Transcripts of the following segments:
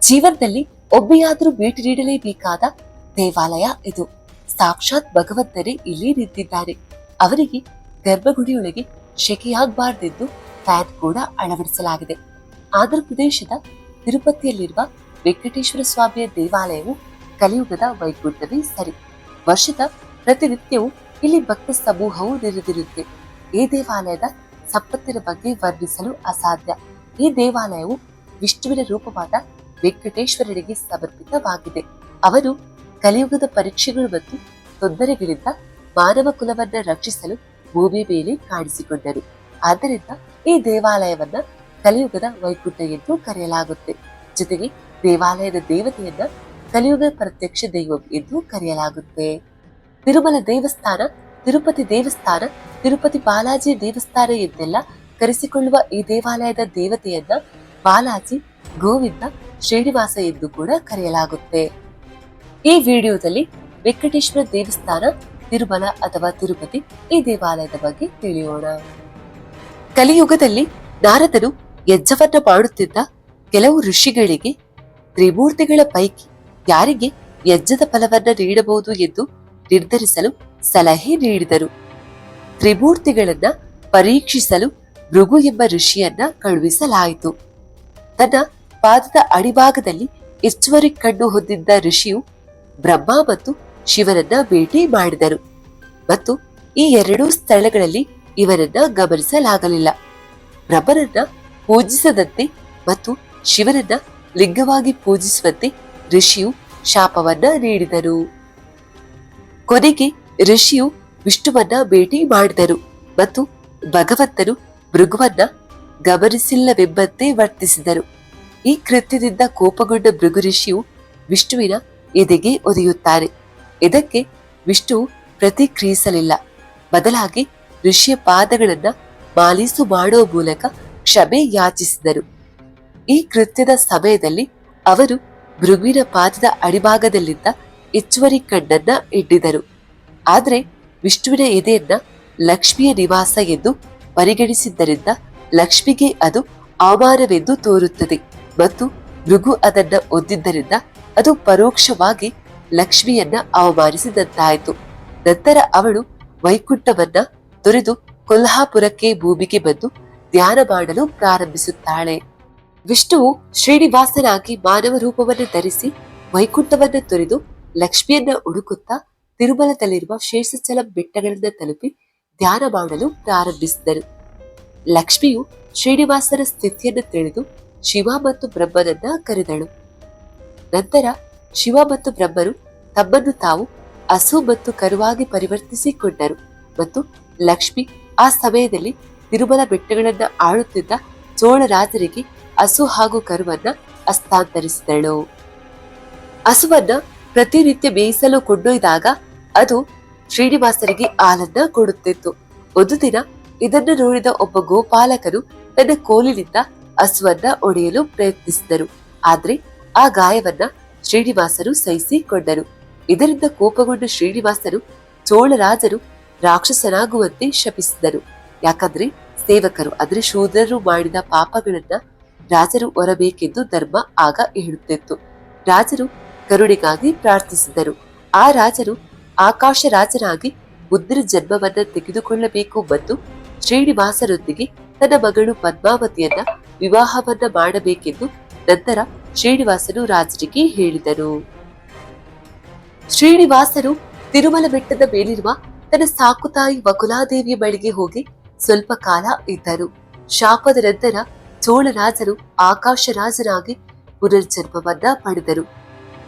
ಜೀವನದಲ್ಲಿ ಒಬ್ಬೆಯಾದರೂ ಭೇಟಿ ನೀಡಲೇಬೇಕಾದ ದೇವಾಲಯ ಇದು. ಸಾಕ್ಷಾತ್ ಭಗವಂತರೇ ಇಲ್ಲಿ ನಿಂತಿದ್ದಾರೆ. ಅವರಿಗೆ ಗರ್ಭಗುಡಿಯೊಳಗೆ ಶೆಕೆಯಾಗಬಾರ್ದೆಂದು ಫ್ಯಾನ್ ಕೂಡ ಅಳವಡಿಸಲಾಗಿದೆ. ಆಂಧ್ರ ಪ್ರದೇಶದ ತಿರುಪತಿಯಲ್ಲಿರುವ ವೆಂಕಟೇಶ್ವರ ಸ್ವಾಮಿಯ ದೇವಾಲಯವು ಕಲಿಯುಗದ ವೈಕುಂಠವೇ ಸರಿ. ವರ್ಷದ ಪ್ರತಿನಿತ್ಯವೂ ಇಲ್ಲಿ ಭಕ್ತ ಸಮೂಹವು ನೆರೆದಿರುತ್ತೆ. ಈ ದೇವಾಲಯದ ಸಂಪತ್ತಿನ ಬಗ್ಗೆ ವರ್ಣಿಸಲು ಅಸಾಧ್ಯ. ಈ ದೇವಾಲಯವು ವಿಷ್ಣುವಿನ ರೂಪವಾದ ವೆಂಕಟೇಶ್ವರನಿಗೆ ಸಮರ್ಪಿತವಾಗಿದೆ. ಅವರು ಕಲಿಯುಗದ ಪರೀಕ್ಷೆಗಳು ಮತ್ತು ತೊಂದರೆಗಳಿಂದ ಮಾನವ ಕುಲವನ್ನ ರಕ್ಷಿಸಲು ಭೂಮಿ ಮೇಲೆ ಕಾಣಿಸಿಕೊಂಡರು. ಆದ್ದರಿಂದ ಈ ದೇವಾಲಯವನ್ನ ಕಲಿಯುಗದ ವೈಕುಂಠ ಎಂದು ಕರೆಯಲಾಗುತ್ತೆ. ಜೊತೆಗೆ ದೇವಾಲಯದ ದೇವತೆಯನ್ನ ಕಲಿಯುಗ ಪ್ರತ್ಯಕ್ಷ ದೈವಂ ಎಂದು ಕರೆಯಲಾಗುತ್ತೆ. ತಿರುಮಲ ದೇವಸ್ಥಾನ, ತಿರುಪತಿ ದೇವಸ್ಥಾನ, ತಿರುಪತಿ ಬಾಲಾಜಿ ದೇವಸ್ಥಾನ ಎಂದೆಲ್ಲ ಕರೆಸಿಕೊಳ್ಳುವ ಈ ದೇವಾಲಯದ ದೇವತೆಯನ್ನ ಬಾಲಾಜಿ ಗೋವಿಂದ ಶ್ರೀನಿವಾಸ ಎಂದು ಕೂಡ ಕರೆಯಲಾಗುತ್ತೆ. ಈ ವಿಡಿಯೋದಲ್ಲಿ ವೆಂಕಟೇಶ್ವರ ದೇವಸ್ಥಾನ, ತಿರುಮಲ ಅಥವಾ ತಿರುಪತಿ ಈ ದೇವಾಲಯದ ಬಗ್ಗೆ ತಿಳಿಯೋಣ. ಕಲಿಯುಗದಲ್ಲಿ ನಾರದರು ಯಜ್ಜವನ್ನ ಮಾಡುತ್ತಿದ್ದ ಕೆಲವು ಋಷಿಗಳಿಗೆ ತ್ರಿಮೂರ್ತಿಗಳ ಪೈಕಿ ಯಾರಿಗೆ ಯಜ್ಜದ ಫಲವನ್ನ ನೀಡಬಹುದು ಎಂದು ನಿರ್ಧರಿಸಲು ಸಲಹೆ ನೀಡಿದರು. ತ್ರಿಮೂರ್ತಿಗಳನ್ನ ಪರೀಕ್ಷಿಸಲು ಮೃಗು ಎಂಬ ಋಷಿಯನ್ನ ಕಳುಹಿಸಲಾಯಿತು. ತನ್ನ ಪಾದದ ಅಡಿಭಾಗದಲ್ಲಿ ಹೆಚ್ಚುವರಿ ಕಣ್ಣು ಹೊಂದಿದ್ದ ಋಷಿಯು ಬ್ರಹ್ಮ ಮತ್ತು ಶಿವನನ್ನ ಭೇಟಿ ಮಾಡಿದರು. ಮತ್ತು ಈ ಎರಡೂ ಸ್ಥಳಗಳಲ್ಲಿ ಇವರನ್ನ ಗಮನಿಸಲಾಗಲಿಲ್ಲ. ಬ್ರಹ್ಮನನ್ನ ಪೂಜಿಸದಂತೆ ಮತ್ತು ಶಿವನನ್ನ ಲಿಂಗವಾಗಿ ಪೂಜಿಸುವಂತೆ ಋಷಿಯು ಶಾಪವನ್ನ ನೀಡಿದರು. ಕೊನೆಗೆ ಋಷಿಯು ವಿಷ್ಣುವನ್ನ ಭೇಟಿ ಮಾಡಿದರು ಮತ್ತು ಭಗವಂತನು ಮೃಗುವನ್ನ ಗಮನಿಸಿಲ್ಲವೆಂಬಂತೆ ವರ್ತಿಸಿದರು. ಈ ಕೃತ್ಯದಿಂದ ಕೋಪಗೊಂಡ ಭೃಗು ಋಷಿಯು ವಿಷ್ಣುವಿನ ಎದೆಗೆ ಒದೆಯುತ್ತಾರೆ. ಇದಕ್ಕೆ ವಿಷ್ಣು ಪ್ರತಿಕ್ರಿಯಿಸಲಿಲ್ಲ. ಬದಲಾಗಿ ಋಷಿಯ ಪಾದಗಳನ್ನು ಮಾಲೀಸು ಮಾಡುವ ಮೂಲಕ ಕ್ಷಮೆ ಯಾಚಿಸಿದರು. ಈ ಕೃತ್ಯದ ಸಮಯದಲ್ಲಿ ಅವರು ಭೃಗುವಿನ ಪಾದದ ಅಡಿಭಾಗದಲ್ಲಿದ್ದ ಹೆಚ್ಚುವರಿ ಕಣ್ಣನ್ನ ಇಟ್ಟಿದರು ಆದರೆ ವಿಷ್ಣುವಿನ ಎದೆಯನ್ನ ಲಕ್ಷ್ಮಿಯ ನಿವಾಸ ಎಂದು ಪರಿಗಣಿಸಿದ್ದರಿಂದ ಲಕ್ಷ್ಮಿಗೆ ಅದು ಅವಮಾನವೆಂದು ತೋರುತ್ತದೆ. ಮತ್ತು ಮೃಗು ಅದನ್ನ ಒದ್ದಿದ್ದರಿಂದ ಅದು ಪರೋಕ್ಷವಾಗಿ ಲಕ್ಷ್ಮಿಯನ್ನ ಅವಮಾನಿಸಿದಂತಾಯಿತು. ನಂತರ ಅವಳು ವೈಕುಂಠವನ್ನ ತೊರೆದು ಕೊಲ್ಹಾಪುರಕ್ಕೆ ಭೂಮಿಗೆ ಬಂದು ಧ್ಯಾನ ಮಾಡಲು ಪ್ರಾರಂಭಿಸುತ್ತಾಳೆ. ವಿಷ್ಣುವು ಶ್ರೀನಿವಾಸನಾಗಿ ಮಾನವ ರೂಪವನ್ನು ಧರಿಸಿ ವೈಕುಂಠವನ್ನು ತೊರೆದು ಲಕ್ಷ್ಮಿಯನ್ನ ಹುಡುಕುತ್ತಾ ತಿರುಮಲದಲ್ಲಿರುವ ಶೇಷಚಲ ಬೆಟ್ಟಗಳನ್ನ ತಲುಪಿ ಧ್ಯಾನ ಮಾಡಲು ಪ್ರಾರಂಭಿಸಿದರು. ಲಕ್ಷ್ಮಿಯು ಶ್ರೀನಿವಾಸನ ಸ್ಥಿತಿಯನ್ನು ತಿಳಿದು ಶಿವ ಮತ್ತು ಬ್ರಹ್ಮನನ್ನ ಕರೆದಳು. ನಂತರ ಶಿವ ಮತ್ತು ಬ್ರಹ್ಮರು ತಮ್ಮನ್ನು ತಾವು ಹಸು ಮತ್ತು ಕರುವಾಗಿ ಪರಿವರ್ತಿಸಿಕೊಂಡರು ಮತ್ತು ಲಕ್ಷ್ಮಿ ಆ ಸಮಯದಲ್ಲಿ ತಿರುಮಲ ಬೆಟ್ಟಗಳನ್ನ ಆಳುತ್ತಿದ್ದ ಚೋಳ ರಾಜರಿಗೆ ಹಸು ಹಾಗೂ ಕರುವನ್ನ ಹಸ್ತಾಂತರಿಸಿದಳು. ಹಸುವನ್ನ ಪ್ರತಿನಿತ್ಯ ಬೇಯಿಸಲು ಕೊಂಡೊಯ್ದಾಗ ಅದು ಶ್ರೀನಿವಾಸರಿಗೆ ಹಾಲನ್ನ ಕೊಡುತ್ತಿತ್ತು. ಒಂದು ದಿನ ಇದನ್ನು ನೋಡಿದ ಒಬ್ಬ ಗೋಪಾಲಕರು ತನ್ನ ಕೋಲಿನಿಂದ ಹಸುವನ್ನ ಒಡೆಯಲು ಪ್ರಯತ್ನಿಸಿದರು. ಆದ್ರೆ ಆ ಗಾಯವನ್ನ ಶ್ರೀನಿವಾಸರು ಸಹಿಸಿಕೊಂಡರು. ಇದರಿಂದ ಕೋಪಗೊಂಡ ಶ್ರೀನಿವಾಸರು ಚೋಳರಾಜರು ರಾಕ್ಷಸನಾಗುವಂತೆ ಶಪಿಸಿದರು. ಯಾಕಂದ್ರೆ ಸೇವಕರು ಅಂದ್ರೆ ಶೂದ್ರರು ಮಾಡಿದ ಪಾಪಗಳನ್ನ ರಾಜರು ಹೊರಬೇಕೆಂದು ಧರ್ಮ ಆಗ ಹೇಳುತ್ತಿತ್ತು. ರಾಜರು ಕರುಣೆಗಾಗಿ ಪ್ರಾರ್ಥಿಸಿದರು. ಆ ರಾಜರು ಆಕಾಶ ರಾಜನಾಗಿ ಬುದ್ಧರ ಜನ್ಮವನ್ನ ತೆಗೆದುಕೊಳ್ಳಬೇಕು ಮತ್ತು ಶ್ರೀನಿವಾಸರೊಂದಿಗೆ ತನ್ನ ಮಗಳು ಪದ್ಮಾವತಿಯನ್ನ ವಿವಾಹವನ್ನ ಮಾಡಬೇಕೆಂದು ನಂತರ ಶ್ರೀನಿವಾಸನು ರಾಜರಿಗೆ ಹೇಳಿದರು. ಶ್ರೀನಿವಾಸರು ತಿರುಮಲ ಬೆಟ್ಟದ ಮೇಲಿರುವ ತನ್ನ ಸಾಕುತಾಯಿ ವಕುಲಾದೇವಿಯ ಬಳಿಗೆ ಹೋಗಿ ಸ್ವಲ್ಪ ಕಾಲ ಇದ್ದರು. ಶಾಪದ ನಂತರ ಚೋಳರಾಜರು ಆಕಾಶ ರಾಜನಾಗಿ ಪುನರ್ಜನ್ಮವನ್ನ ಪಡೆದರು.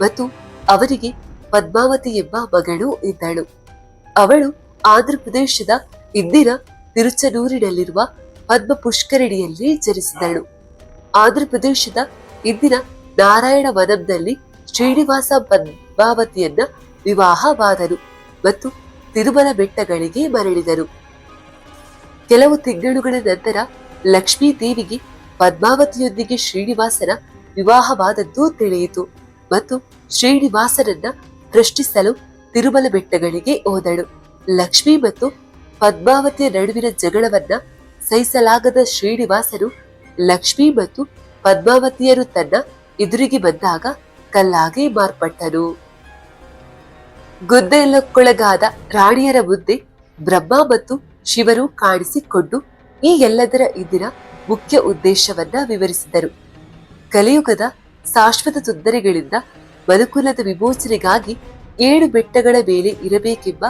ಮತ್ತು ಅವರಿಗೆ ಪದ್ಮಾವತಿ ಎಂಬ ಮಗಳು ಇದ್ದಳು. ಅವಳು ಆಂಧ್ರ ಪ್ರದೇಶದ ಇಂದಿನ ತಿರುಚನೂರಿನಲ್ಲಿರುವ ಪದ್ಮ ಪುಷ್ಕರಣಿಯಲ್ಲಿ ಜನಿಸಿದಳು. ಆಂಧ್ರಪ್ರದೇಶದ ಇಂದಿನ ನಾರಾಯಣ ವನಂನಲ್ಲಿ ಶ್ರೀನಿವಾಸ ಪದ್ಮಾವತಿಯನ್ನ ವಿವಾಹವಾದರು ಮತ್ತು ತಿರುಮಲ ಬೆಟ್ಟಗಳಿಗೆ ಮರಳಿದರು. ಕೆಲವು ತಿಂಗಳುಗಳ ನಂತರ ಲಕ್ಷ್ಮೀ ದೇವಿಗೆ ಪದ್ಮಾವತಿಯೊಂದಿಗೆ ಶ್ರೀನಿವಾಸನ ವಿವಾಹವಾದದ್ದು ತಿಳಿಯಿತು ಮತ್ತು ಶ್ರೀನಿವಾಸನನ್ನ ಪ್ರಶ್ನಿಸಲು ತಿರುಮಲ ಬೆಟ್ಟಗಳಿಗೆ ಹೋದಳು. ಲಕ್ಷ್ಮಿ ಮತ್ತು ಪದ್ಮಾವತಿಯ ನಡುವಿನ ಜಗಳವನ್ನ ಸಹಿಸಲಾಗದ ಶ್ರೀನಿವಾಸರು ಲಕ್ಷ್ಮಿ ಮತ್ತು ಪದ್ಮಾವತಿಯರು ತನ್ನ ಎದುರಿಗೆ ಬಂದಾಗ ಕಲ್ಲಾಗಿ ಮಾರ್ಪಟ್ಟರು. ಗುದ್ದೆಯಲ್ಲಕ್ಕೊಳಗಾದ ರಾಣಿಯರ ಮುಂದೆ ಬ್ರಹ್ಮ ಮತ್ತು ಶಿವರು ಕಾಣಿಸಿಕೊಂಡು ಈ ಎಲ್ಲದರ ಇಂದಿನ ಮುಖ್ಯ ಉದ್ದೇಶವನ್ನ ವಿವರಿಸಿದರು. ಕಲಿಯುಗದ ಶಾಶ್ವತ ತೊಂದರೆಗಳಿಂದ ಮನುಕುಲದ ವಿಮೋಚನೆಗಾಗಿ ಏಳು ಬೆಟ್ಟಗಳ ಮೇಲೆ ಇರಬೇಕೆಂಬ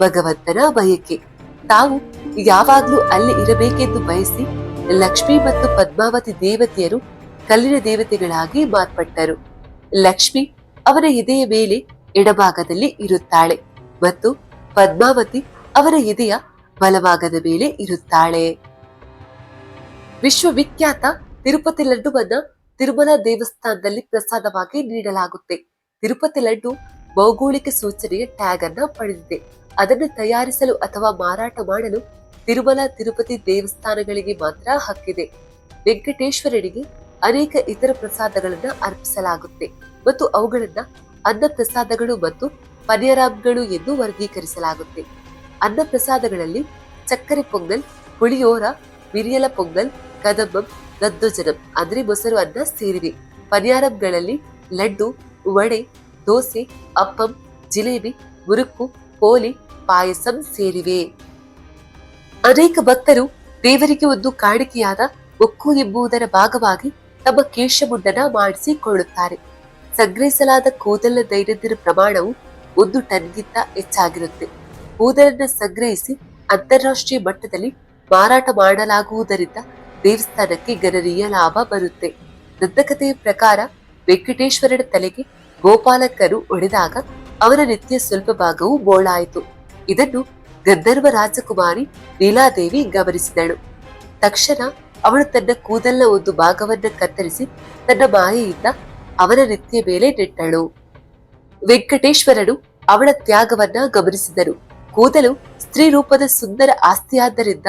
ಭಗವಂತನ ಬಯಕೆ. ತಾವು ಯಾವಾಗ್ಲೂ ಅಲ್ಲಿ ಇರಬೇಕೆಂದು ಬಯಸಿ ಲಕ್ಷ್ಮಿ ಮತ್ತು ಪದ್ಮಾವತಿ ದೇವತೆಯರು ಕಲ್ಲಿನ ದೇವತೆಗಳಾಗಿ ಮಾರ್ಪಟ್ಟರು. ಲಕ್ಷ್ಮಿ ಅವರ ಎದೆಯ ಮೇಲೆ ಎಡಭಾಗದಲ್ಲಿ ಇರುತ್ತಾಳೆ ಮತ್ತು ಪದ್ಮಾವತಿ ಅವರ ಎದೆಯ ಬಲಭಾಗದ ಮೇಲೆ ಇರುತ್ತಾಳೆ. ವಿಶ್ವವಿಖ್ಯಾತ ತಿರುಪತಿ ಲಡ್ಡುವನ್ನ ತಿರುಮಲ ದೇವಸ್ಥಾನದಲ್ಲಿ ಪ್ರಸಾದವಾಗಿ ನೀಡಲಾಗುತ್ತೆ. ತಿರುಪತಿ ಲಡ್ಡು ಭೌಗೋಳಿಕ ಸೂಚನೆಯ ಟ್ಯಾಗ್ ಅನ್ನ ಪಡೆದಿದೆ. ಅದನ್ನು ತಯಾರಿಸಲು ಅಥವಾ ಮಾರಾಟ ಮಾಡಲು ತಿರುಮಲ ತಿರುಪತಿ ದೇವಸ್ಥಾನಗಳಿಗೆ ಮಾತ್ರ ಹಕ್ಕಿದೆ. ವೆಂಕಟೇಶ್ವರನಿಗೆ ಅನೇಕ ಇತರ ಪ್ರಸಾದಗಳನ್ನು ಅರ್ಪಿಸಲಾಗುತ್ತೆ ಮತ್ತು ಅವುಗಳನ್ನ ಅನ್ನ ಪ್ರಸಾದಗಳು ಮತ್ತು ಪನ್ಯರಾಮ್ಗಳು ಎಂದು ವರ್ಗೀಕರಿಸಲಾಗುತ್ತೆ. ಅನ್ನ ಪ್ರಸಾದಗಳಲ್ಲಿ ಸಕ್ಕರೆ ಪೊಂಗಲ್ ಹುಳಿಯೋರ ಬಿರಿಯಲ ಪೊಂಗಲ್, ಕದಂಬಂ, ದದ್ದೋಜನಂ ಅಂದ್ರೆ ಮೊಸರು ಅನ್ನ ಸೇರಿವೆ. ಪನ್ಯಾರಂಗಳಲ್ಲಿ ಲಡ್ಡು, ವಡೆ, ದೋಸೆ, ಅಪ್ಪಂ, ಜಿಲೇಬಿ ಮುರುಕು ಕೋಲಿ, ಪಾಯಸಂ ಸೇರಿವೆ. ಅನೇಕ ಭಕ್ತರು ದೇವರಿಗೆ ಒಂದು ಕಾಣಿಕೆಯಾದ ಒಕ್ಕು ಎಂಬುದರ ಭಾಗವಾಗಿ ತಮ್ಮ ಕೇಶಮುಂಡನ ಮಾಡಿಸಿಕೊಳ್ಳುತ್ತಾರೆ. ಸಂಗ್ರಹಿಸಲಾದ ಕೂದಲಿನ ದೈನಂದಿನ ಪ್ರಮಾಣವು ಒಂದು ಟನ್ಗಿಂತ ಹೆಚ್ಚಾಗಿರುತ್ತೆ. ಕೂದಲನ್ನ ಸಂಗ್ರಹಿಸಿ ಅಂತಾರಾಷ್ಟ್ರೀಯ ಮಟ್ಟದಲ್ಲಿ ಮಾರಾಟ ಮಾಡಲಾಗುವುದರಿಂದ ದೇವಸ್ಥಾನಕ್ಕೆ ಗಣನೀಯ ಲಾಭ ಬರುತ್ತೆ. ದಂತಕಥೆಯ ಪ್ರಕಾರ ವೆಂಕಟೇಶ್ವರನ ತಲೆಗೆ ಗೋಪಾಲಕರು ಒಡೆದಾಗ ಅವರ ನಿತ್ಯ ಸ್ವಲ್ಪ ಭಾಗವು ಬೋಳಾಯಿತು. ಇದನ್ನು ಗಂಧರ್ವ ರಾಜಕುಮಾರಿ ಲೀಲಾದೇವಿ ಗಮನಿಸಿದಳು. ತಕ್ಷಣ ಅವಳು ತನ್ನ ಕೂದಲಿನ ಒಂದು ಭಾಗವನ್ನ ಕತ್ತರಿಸಿ ತನ್ನ ಮಾಯೆಯಿಂದ ಅವನ ನೆತ್ತಿಯ ಮೇಲೆ ನೆಟ್ಟಳು. ವೆಂಕಟೇಶ್ವರನು ಅವಳ ತ್ಯಾಗವನ್ನ ಗಮನಿಸಿದರು. ಕೂದಲು ಸ್ತ್ರೀ ರೂಪದ ಸುಂದರ ಆಸ್ತಿಯಾದ್ದರಿಂದ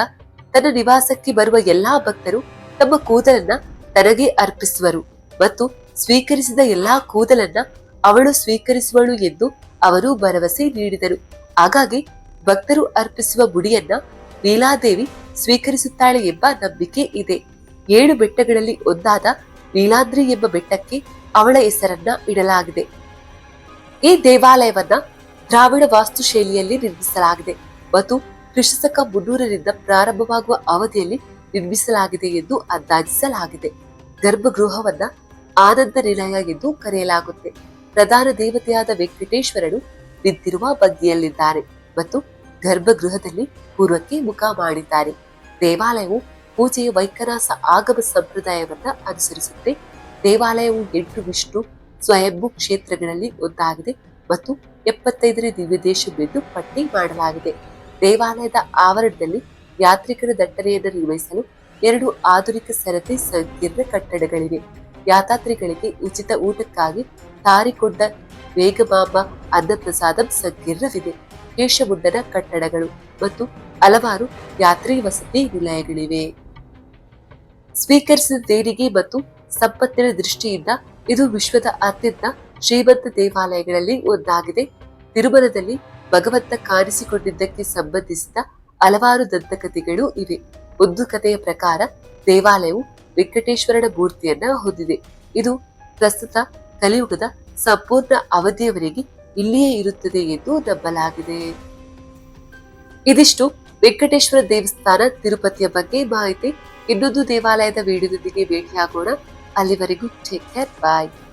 ತನ್ನ ನಿವಾಸಕ್ಕೆ ಬರುವ ಎಲ್ಲಾ ಭಕ್ತರು ತಮ್ಮ ಕೂದಲನ್ನ ತನಗೆ ಅರ್ಪಿಸುವರು ಮತ್ತು ಸ್ವೀಕರಿಸಿದ ಎಲ್ಲಾ ಕೂದಲನ್ನ ಅವಳು ಸ್ವೀಕರಿಸುವಳು ಎಂದು ಅವರು ಭರವಸೆ ನೀಡಿದರು. ಹಾಗಾಗಿ ಭಕ್ತರು ಅರ್ಪಿಸುವ ಗುಡಿಯನ್ನ ಲೀಲಾದೇವಿ ಸ್ವೀಕರಿಸುತ್ತಾಳೆ ಎಂಬ ನಂಬಿಕೆ ಇದೆ. ಏಳು ಬೆಟ್ಟಗಳಲ್ಲಿ ಒಂದಾದ ನೀಲಾದ್ರಿ ಎಂಬ ಬೆಟ್ಟಕ್ಕೆ ಅವಳ ಹೆಸರನ್ನ ಇಡಲಾಗಿದೆ. ಈ ದೇವಾಲಯವನ್ನ ದ್ರಾವಿಡ ವಾಸ್ತು ಶೈಲಿಯಲ್ಲಿ ನಿರ್ಮಿಸಲಾಗಿದೆ ಮತ್ತು ಕ್ರಿಸ್ತಕ ಮುನ್ನೂರರಿಂದ ಪ್ರಾರಂಭವಾಗುವ ಅವಧಿಯಲ್ಲಿ ನಿರ್ಮಿಸಲಾಗಿದೆ ಎಂದು ಅಂದಾಜಿಸಲಾಗಿದೆ. ಗರ್ಭಗೃಹವನ್ನ ಆನಂದ ನಿಲಯ ಎಂದು ಕರೆಯಲಾಗುತ್ತೆ. ಪ್ರಧಾನ ದೇವತೆಯಾದ ವೆಂಕಟೇಶ್ವರನು ನಿಂತಿರುವ ಬಗ್ಗಿಯಲ್ಲಿದ್ದಾರೆ ಮತ್ತು ಗರ್ಭಗೃಹದಲ್ಲಿ ಪೂರ್ವಕ್ಕೆ ಮುಖ ಮಾಡಿದ್ದಾರೆ. ದೇವಾಲಯವು ಪೂಜೆಯ ವೈಖರ ಆಗಮ ಸಂಪ್ರದಾಯವನ್ನು ಅನುಸರಿಸುತ್ತೆ. ದೇವಾಲಯವು ಎಂಟು ವಿಷ್ಣು ಸ್ವಯಂಭೂ ಕ್ಷೇತ್ರಗಳಲ್ಲಿ ಒಂದಾಗಿದೆ ಮತ್ತು ಎಪ್ಪತ್ತೈದನೇ ದಿವ್ಯದೇಶವೆಂದು ಪಟ್ಟಿ ಮಾಡಲಾಗಿದೆ. ದೇವಾಲಯದ ಆವರಣದಲ್ಲಿ ಯಾತ್ರಿಕರ ದಟ್ಟಣೆಯನ್ನು ನಿರ್ವಹಿಸಲು ಎರಡು ಆಧುನಿಕ ಸರತಿ ಸಂಕೀರ್ಣ ಕಟ್ಟಡಗಳಿವೆ. ಯಾತ್ರಿಗಳಿಗೆ ಉಚಿತ ಊಟಕ್ಕಾಗಿ ತಾರಿಕೊಂಡ ವೇಗಮಾಂಬ ಅನ್ನಪ್ರಸಾದಂ ಸಂಕೀರ್ಣವಿದೆ. ಕೇಶಮುಂಡನ ಕಟ್ಟಡಗಳು ಮತ್ತು ಹಲವಾರು ಯಾತ್ರಿ ವಸತಿ ನಿಲಯಗಳಿವೆ. ಸ್ವೀಕರಿಸಿದ ದೇಣಿಗೆ ಮತ್ತು ಸಂಪತ್ತಿನ ದೃಷ್ಟಿಯಿಂದ ಇದು ವಿಶ್ವದ ಅತ್ಯಂತ ಶ್ರೀಮಂತ ದೇವಾಲಯಗಳಲ್ಲಿ ಒಂದಾಗಿದೆ. ತಿರುಮಲದಲ್ಲಿ ಭಗವಂತ ಕಾಣಿಸಿಕೊಂಡಿದ್ದಕ್ಕೆ ಸಂಬಂಧಿಸಿದ ಹಲವಾರು ದಂತಕಥೆಗಳು ಇವೆ. ಒಂದು ಕಥೆಯ ಪ್ರಕಾರ ದೇವಾಲಯವು ವೆಂಕಟೇಶ್ವರನ ಮೂರ್ತಿಯನ್ನ ಹೊಂದಿದೆ. ಇದು ಪ್ರಸ್ತುತ ಕಲಿಯುಗದ ಸಂಪೂರ್ಣ ಅವಧಿಯವರೆಗೆ ಇಲ್ಲಿಯೇ ಇರುತ್ತದೆ ಎಂದು ನಂಬಲಾಗಿದೆ. ಇದಿಷ್ಟು ವೆಂಕಟೇಶ್ವರ ದೇವಸ್ಥಾನ ತಿರುಪತಿಯ ಬಗ್ಗೆ ಮಾಹಿತಿ. ಇನ್ನೊಂದು ದೇವಾಲಯದ ವಿಡಿಯೋದೊಂದಿಗೆ ಭೇಟಿಯಾಗೋಣ. ಅಲ್ಲಿವರೆಗೂ ಟೇಕ್ ಕೇರ್ ಬಾಯ್